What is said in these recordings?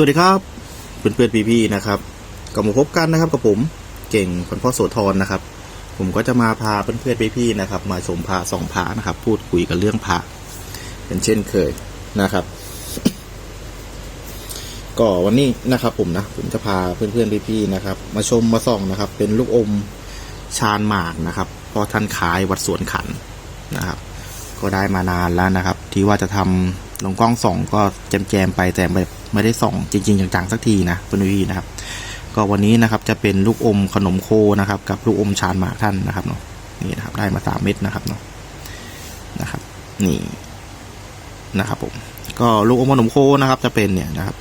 สวัสดีครับเพื่อนเพื่อนๆพี่ๆนะครับก็มาพบกันนะครับกับผมเก่งผลพ่อโสธรนะครับ ผมก็จะมาพาเพื่อนเพื่อนๆพี่ๆนะครับ มาชมพระสองพระนะครับ พูดคุยกันเรื่องพระเป็นเช่นเคยนะครับ ก็วันนี้นะครับ ผมนะผมจะพาเพื่อนเพื่อนๆพี่ๆนะครับ มาชมมาส่องนะครับ เป็นลูกอมชาญหมากนะครับพอท่านขายวัดสวนขันนะครับ ก็ได้มานานแล้วนะครับ ที่ว่าจะทำ ลงกล้องส่องก็แจมๆไปแต่ไม่ไม่ได้ส่องจริง ๆ จังๆสักทีนะเพื่อนพี่นะครับ ก็วันนี้นะครับจะเป็นลูกอมขนมโคนะครับ กับลูกอมชานหมากท่านนะครับเนาะนี่นะครับได้มาสามเม็ดนะครับเนาะนะครับ นี่นะครับผมก็ลูกอมขนมโคนะครับจะเป็นเนี่ยนะครับ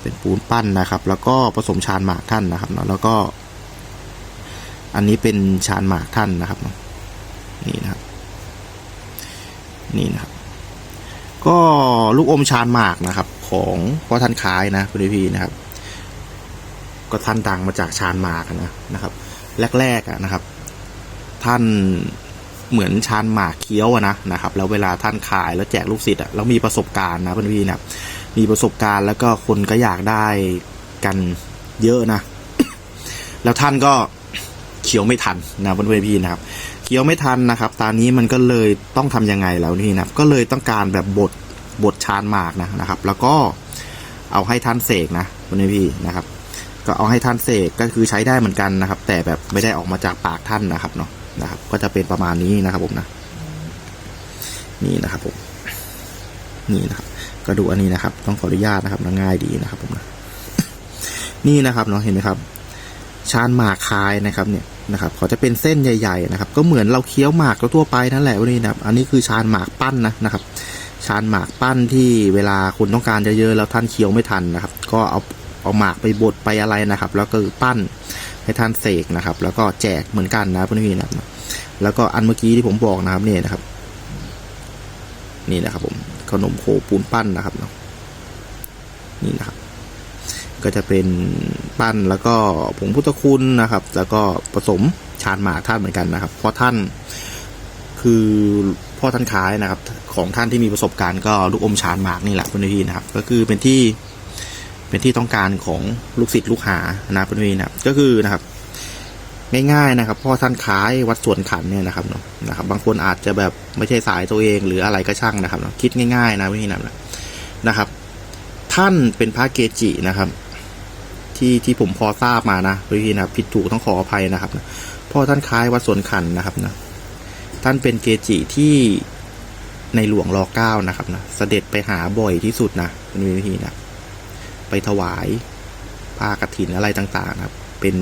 เป็นปูนปั้นนะครับ แล้วก็ผสมชานหมากท่านนะครับเนาะแล้วก็ อันนี้เป็นชานหมากท่านนะครับเนาะนี่นะครับ นี่นะครับ ก็ลูกอมชานหมากนะครับ ของพ่อท่านคายนะคุณพี่นะครับ ก็ท่านดังมาจากชานหมากนะนะครับ แรกๆอะนะครับ ท่านเหมือนชานหมากเคี้ยวอะนะนะครับ แล้วเวลาท่านขายแล้วแจกลูกศิษย์อะแล้วมีประสบการณ์นะคุณพี่นะมีประสบการณ์แล้วก็คนก็อยากได้กันเยอะนะ แล้วท่านก็เคี้ยวไม่ทันนะเพื่อนๆพี่นะครับ คี้ยวไม่ทันนะครับตอนนี้มันก็เลยต้องทำยังไงแล้วนี่นะก็เลยต้องการแบบบดบดชานหมากนะนะครับ แล้วก็เอาให้ท่านเสกนะคุณพี่นะครับ ก็เอาให้ท่านเสกก็คือใช้ได้เหมือนกันนะครับ แต่แบบไม่ได้ออกมาจากปากท่านนะครับเนาะนะครับ ก็จะเป็นประมาณนี้นะครับผมนะ นี่นะครับผมนี่นะครับ ก็ดูอันนี้นะครับ ต้องขออนุญาตนะครับง่ายดีนะครับผมนะนี่นะครับเนาะเห็นไหมครับ ชานหมากคายนะครับเนี่ย นะครับเขาจะเป็นเส้นใหญ่ๆนะครับ ก็เหมือนเราเคี้ยวหมากทั่วไปนั่นแหละวันนี้นะครับ อันนี้คือชานหมากปั้นนะนะครับ ชานหมากปั้นที่เวลาคุณต้องการเยอะๆแล้วท่านเคี้ยวไม่ทันนะครับ ก็เอาเอาหมากไปบดไปอะไรนะครับ แล้วก็ปั้นให้ท่านเสกนะครับ แล้วก็แจกเหมือนกันนะพื่อนๆนะครับแล้วก็อันเมื่อกี้ที่ผมบอกนะครับเนี่ยนะครับ นี่นะครับผมขนมโคปูนปั้นนะครับเนาะนี่นะครับ ก็จะเป็นปั้นแล้วก็ผงพุทธคุณนะครับ แล้วก็ผสมชานหมากท่านเหมือนกันนะครับเพราะท่านคือพ่อท่านขายนะครับ ของท่านที่มีประสบการณ์ก็ลูกอมชานหมากนี่แหละเพื่อนพี่นะครับ ก็คือเป็นที่เป็นที่ต้องการของลูกศิษย์ลูกหานะเพื่อนพี่นะครับ ก็คือนะครับง่ายๆนะครับ พ่อท่านขายวัดสวนขันเนี่ยนะครับเนาะนะครับ บางคนอาจจะแบบไม่ใช่สายตัวเองหรืออะไรก็ช่างนะครับเนาะคิดง่ายๆนะพี่นะนะครับ ท่านเป็นพระเกจินะครับ ที่ที่ผมพอทราบมานะพี่นะผิดถูกต้องขออภัยนะครับพ่อท่านคล้ายวัดสวนขันนะครับนะท่านเป็นเกจิที่ในหลวงรอเก้านะครับนะเสด็จไปหาบ่อยที่สุดนะเป็นวิธีนะไปถวายผ้ากฐินอะไรต่างๆนะครับ เป็น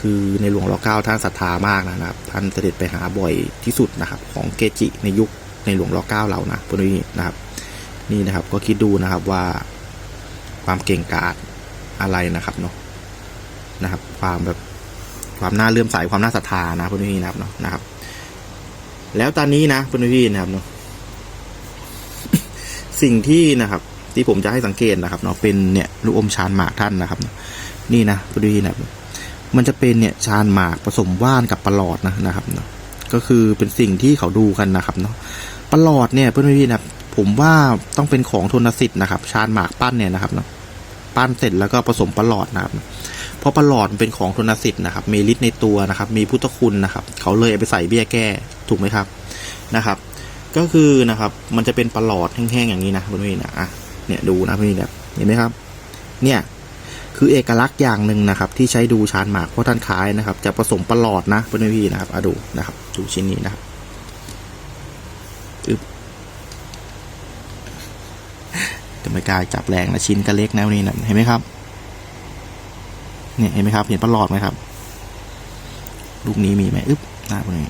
คือในหลวงรอเก้าท่านศรัทธามากนะครับ ท่านเสด็จไปหาบ่อยที่สุดนะครับ ของเกจิในยุคในหลวงรอเก้าเรานะเป็นวิธีนะครับ นี่นะครับก็คิดดูนะครับว่าความเก่งกาจ อะไรนะครับเนาะนะครับ ความแบบความน่าเลื่อมใสความน่าศรัทธานะเพื่อนพี่นะครับเนาะนะครับ แล้วตอนนี้นะเพื่อนพี่นะครับเนาะสิ่งที่นะครับ ที่ผมจะให้สังเกตนะครับเนาะเป็นเนี่ยลูกอมชานหมากท่านนะครับนี่นะเพื่อนพี่นะครับมันจะเป็นเนี่ยชานหมากผสมว่านกับปลอดนะนะครับเนาะก็คือเป็นสิ่งที่เขาดูกันนะครับเนาะปลอดเนี่ยเพื่อนพี่นะครับผมว่าต้องเป็นของทนสิทธิ์นะครับ ชานหมากปั้นเนี่ยนะครับเนาะ ปั้นเสร็จแล้วก็ผสมประหลอดนะครับ เพราะประหลอดเป็นของทนสิทธิ์นะครับ มีฤทธิ์ในตัวนะครับ มีพุทธคุณนะครับ เขาเลยเอาไปใส่เบี้ยแก้ถูกไหมครับนะครับ ก็คือนะครับมันจะเป็นประหลอดแห้งๆอย่างนี้นะคุณพี่นะอะเนี่ยดูนะพี่เนี่ยเห็นไหมครับ เนี่ยคือเอกลักษณ์อย่างหนึ่งนะครับ ที่ใช้ดูชานหมากเพราะท่านขายนะครับ จะผสมประหลอดนะเพื่อนพี่นะครับอะดูนะครับดูชิ้นนี้นะครับอึ๊บ จะไม่กล้าจับแรงนะชิ้นก็เล็กนะนี่นะเห็นไหมครับเนี่ยเห็นไหมครับ เห็นประหลอดไหมครับ ลูกนี้มีไหมอึ๊บหน้าพวกนี้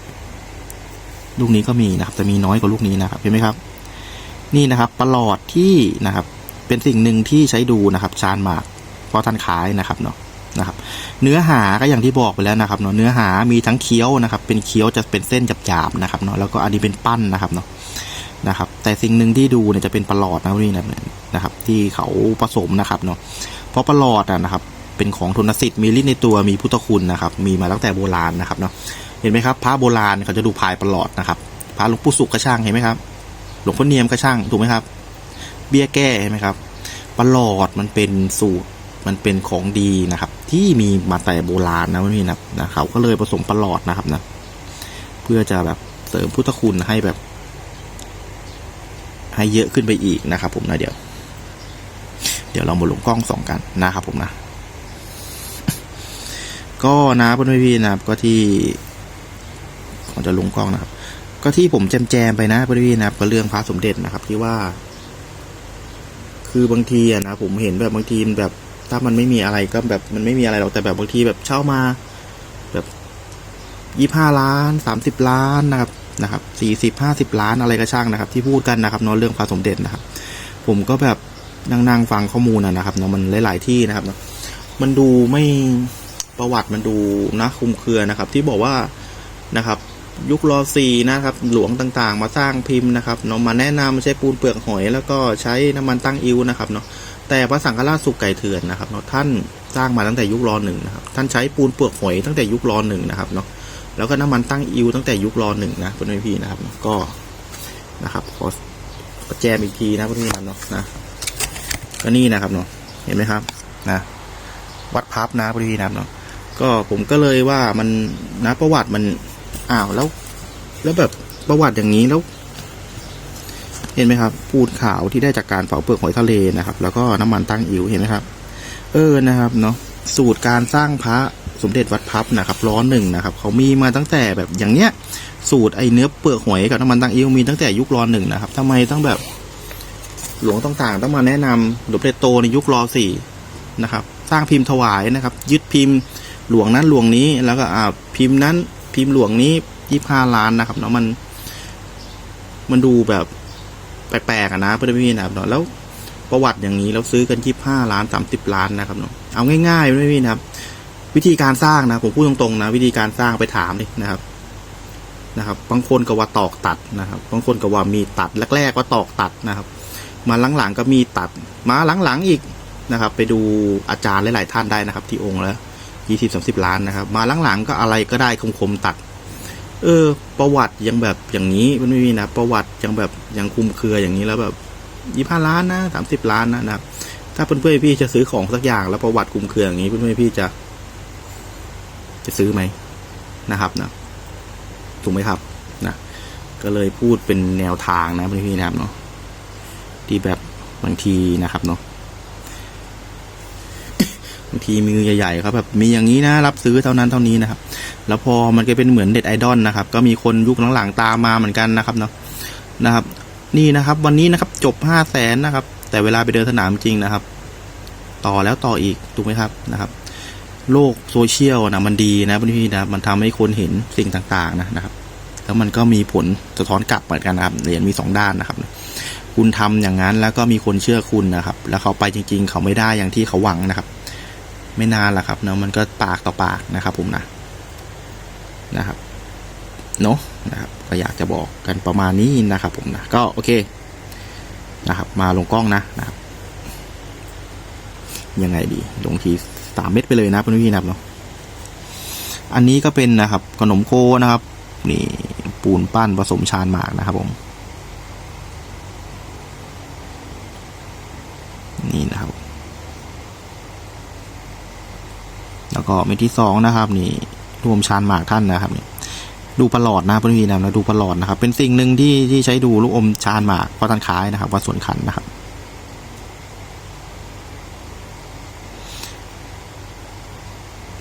ลูกนี้ก็มีนะครับ แต่มีน้อยกว่าลูกนี้นะครับ เห็นไหมครับ นี่นะครับประหลอดที่นะครับ เป็นสิ่งหนึ่งที่ใช้ดูนะครับชานหมากเพราะท่านขายนะครับเนาะนะครับ เนื้อหาก็อย่างที่บอกไปแล้วนะครับเนาะเนื้อหามีทั้งเคี้ยวนะครับ เป็นเคี้ยวจะเป็นเส้นหยาบๆนะครับเนาะแล้วก็อันนี้เป็นปั้นนะครับเนาะ แต่สิ่งหนึ่งที่ดูเนี่ยจะเป็นประหลอดนะนี่นะนะครับ ที่เขาผสมนะครับเนาะเพราะประหลอดอะนะครับ เป็นของทุนสิทธิ์มีฤทธิ์ในตัวมีพุทธคุณนะครับ มีมาตั้งแต่โบราณนะครับเนาะเห็นไหมครับพระโบราณเขาจะดูพายประหลอดนะครับพระหลวงปู่สุขก็ช่างเห็นไหมครับ หลวงพ่อเนียมก็ช่างถูกไหมครับ เบี้ยแก้เห็นไหมครับประหลอดมันเป็นสูตรมันเป็นของดีนะครับ ที่มีมาแต่โบราณนะพี่นะนะเขาก็เลยผสมประหลอดนะครับนะเพื่อจะแบบเสริมพุทธคุณให้แบบ ให้เยอะขึ้นไปอีกนะครับผมนะเดี๋ยว เดี๋ยวเรามาลงกล้องสองกันนะครับผมนะ ก็นะเพื่อนพี่นะครับก็ที่ก่อนจะลงกล้องนะครับ ก็ที่ผมแจมแจมไปนะเพื่อนพี่นะครับก็เรื่องพระสมเด็จนะครับที่ว่า คือบางทีอะนะผมเห็นแบบบางทีมันแบบถ้ามันไม่มีอะไรก็แบบมันไม่มีอะไรหรอกแต่แบบบางทีแบบเช่ามา แบบยี่ห้าล้านสามสิบล้านนะครับ นะครับสี่สิบห้าสิบล้านอะไรก็ช่างนะครับ ที่พูดกันนะครับเนาะเรื่องพระสมเด็จนะครับ ผมก็แบบนั่งๆฟังข้อมูลนะครับเนาะมันหลาย ๆที่นะครับเนาะมันดูไม่ประวัติมันดูนะคุมเครือนะครับ ที่บอกว่านะครับ ยุครอซีนะครับ หลวงต่างๆ มาสร้างพิมพ์นะครับเนาะมาแนะนำใช้ปูนเปลือกหอย แล้วก็ใช้น้ำมันตั้งอิ้วนะครับเนาะแต่พระสังฆราชสุกไก่เถื่อนนะครับเนาะท่านสร้างมาตั้งแต่ยุครอหนึ่งนะครับ ท่านใช้ปูนเปลือกหอยตั้งแต่ยุครอหนึ่งนะครับเนาะ แล้วก็น้ำมันตั้งอิวตั้งแต่ยุครอหนึ่งนะเพื่อนพี่นะครับก็นะครับขอขอแจมอีกทีนะเพื่อนพี่นะครับเนาะนะก็นี่นะครับเนาะเห็นไหมครับนะวัดพับนะเพื่อนพี่นะครับเนาะก็ผมก็เลยว่ามันนะประวัติมันอ้าวแล้ว แล้วแบบประวัติอย่างนี้แล้ว เห็นไหมครับปูนขาวที่ได้จากการเผาเปลือกหอยทะเลนะครับ แล้วก็น้ำมันตั้งอิ๋วเห็นไหมครับ เออนะครับเนาะสูตรการสร้างพระ สมเด็จวัดพับนะครับร้อนหนึ่งนะครับเขามีมาตั้งแต่แบบอย่างเนี้ย สูตรไอเนื้อเปลือกหอยกับน้ำมันตังอิ๋วมีตั้งแต่ยุครอหนึ่งนะครับทำไมต้องแบบหลวงต่างๆ ต้องมาแนะนำสมเด็จโตในยุครอสี่นะครับ สร้างพิมพ์ถวายนะครับ ยึดพิมพ์หลวงนั้นหลวงนี้แล้วก็อ่าพิมพ์นั้นพิมพ์หลวงนี้ยี่ห้าล้านนะครับเนาะมัน มันดูแบบแปลกๆนะเพื่อนพี่นะครับเนาะแล้วประวัติอย่างนี้เราซื้อกันยี่ห้าล้านสามสิบล้านนะครับเนาะเอาง่ายๆเพื่อนพี่นะครับ วิธีการสร้างนะผมพูดตรงๆนะวิธีการสร้างไปถามเลยนะครับนะครับ บางคนก็ว่าตอกตัดนะครับ บางคนก็ว่ามีตัดแรกๆว่าตอกตัดนะครับ มาหลังๆก็มีตัด มาหลังๆอีกนะครับ ไปดูอาจารย์หลายๆท่านได้นะครับ ที่องค์ละยี่สิบสามสิบล้านนะครับ มาหลังๆก็อะไรก็ได้คมๆตัด เออ ประวัติยังแบบอย่างนี้มันไม่มีนะประวัติยังแบบยังคุมเครืออย่างนี้แล้วแบบยี่ห้าล้านนะสามสิบล้านนะนะครับถ้าเพื่อนๆพี่จะซื้อของสักอย่างแล้วประวัติคุมเครืออย่างนี้เพื่อนๆพี่จะ จะซื้อไหมนะครับนะถูกไหมครับนะก็เลยพูดเป็นแนวทางนะพื่อนพี่นะครับเนาะที่แบบบางทีนะครับเนาะบางทีมือใหญ่ๆครับแบบมีอย่างนี้นะ รับซื้อเท่านั้นเท่านี้นะครับ แล้วพอมันก็เป็นเหมือนเด็ดไอดอลนะครับ ก็มีคนยุคหลังๆตามมาเหมือนกันนะครับเนาะนะครับ นี่นะครับ วันนี้นะครับ จบห้าแสนนะครับ แต่เวลาไปเดินสนามจริงนะครับ ต่อแล้วต่ออีกถูกไหมครับนะครับ โลกโซเชียลนะมันดีนะพี่ๆนะมันทำให้คนเห็นสิ่งต่างๆนะนะครับ แล้วมันก็มีผลสะท้อนกลับเหมือนกันนะครับเหรียญมีสองด้านนะครับ คุณทำอย่างนั้นแล้วก็มีคนเชื่อคุณนะครับ แล้วเขาไปจริง ๆ เขาไม่ได้อย่างที่เขาหวังนะครับ ไม่นานละครับเนาะมันก็ปากต่อปากนะครับ ผมนะนะครับเนาะนะครับก็อยากจะบอกกันประมาณนี้นะครับ ผมนะก็โอเคนะครับ มาลงกล้องนะนะครับ ยังไงดี ลงทีสามเม็ดไปเลยนะเพื่อนพี่นะครับเนาะอันนี้ก็เป็นนะครับขนมโคนะครับ นี่ปูนปั้นผสมชานหมากนะครับผมนี่นะครับ แล้วก็เม็ดที่สองนะครับ นี่รวมชานหมากท่านนะครับนี่ดูประหลอดนะเพื่อนพี่นะดูประหลอดนะครับ เป็นสิ่งหนึ่งที่ที่ใช้ดูลูกอมชานหมากเพราะท่านขายนะครับวัดสวนขันนะครับ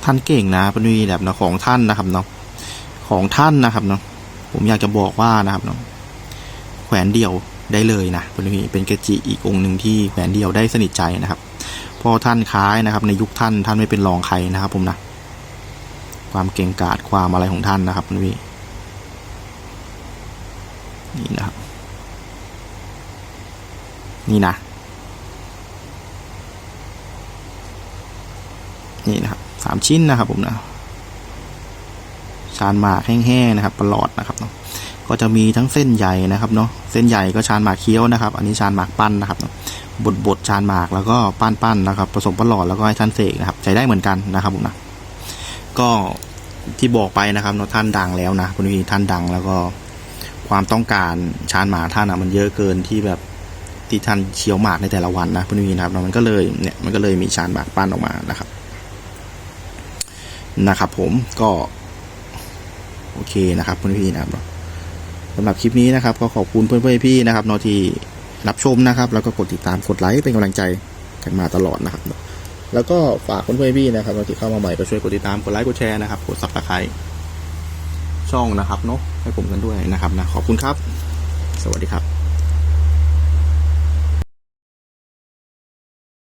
านเก่งนะเพื่นี่แบบนะของท่านนะครับเนาะของท่านนะครับเนาะผมอยากจะบอกว่านะครับเนาะแขวนเดี่ยวได้เลยนะเพื่อนพี่เป็นเกจิอีกองหนึ่งที่แขวนเดี่ยวได้สนิทใจนะครับพอท่านคล้ายนะครับ ในยุคท่านท่านไม่เป็นรองใครนะครับ ผมนะความเก่งกาจความอะไรของท่านนะครับนี่นี่นะครับ นี่นะนี่นะครับ สามชิ้นนะครับผมนะชานหมากแห้งๆนะครับประหลอดนะครับเนาะก็จะมีทั้งเส้นใหญ่นะครับเนาะเส้นใหญ่ก็ชานหมากเคี้ยวนะครับ อันนี้ชานหมากปั้นนะครับเนาะบดบดชานหมากแล้วก็ปั้นปั้นนะครับ ผสมประหลอดแล้วก็ให้ท่านเสกนะครับ ใช้ได้เหมือนกันนะครับผมนะก็ที่บอกไปนะครับเนาะท่านดังแล้วนะคุณพี่ท่านดังแล้วก็ความต้องการชานหมาท่านอะมันเยอะเกินที่แบบที่ท่านเคี้ยวหมากในแต่ละวันนะเพื่อนพี่นะครับมันก็เลยเนี่ยมันก็เลยมีชานหมากปั้นออกมานะครับ นะครับผมก็โอเคนะครับเพื่อนพี่นะครับสำหรับคลิปนี้นะครับ ก็ขอบคุณเพื่อนๆพี่ๆนพี่นะครับนอที่รับชมนะครับ แล้วก็กดติดตามกดไลค์เป็นกำลังใจกันมาตลอดนะครับ แล้วก็ฝากเพื่อนๆพี่ๆนพี่นะครับเราที่เข้ามาใหม่ก็ช่วยกดติดตามกดไลค์กดแชร์นะครับกดซับสไครต์ช่องนะครับเนาะให้ผมกันด้วยนะครับนะขอบคุณครับ สวัสดีครับ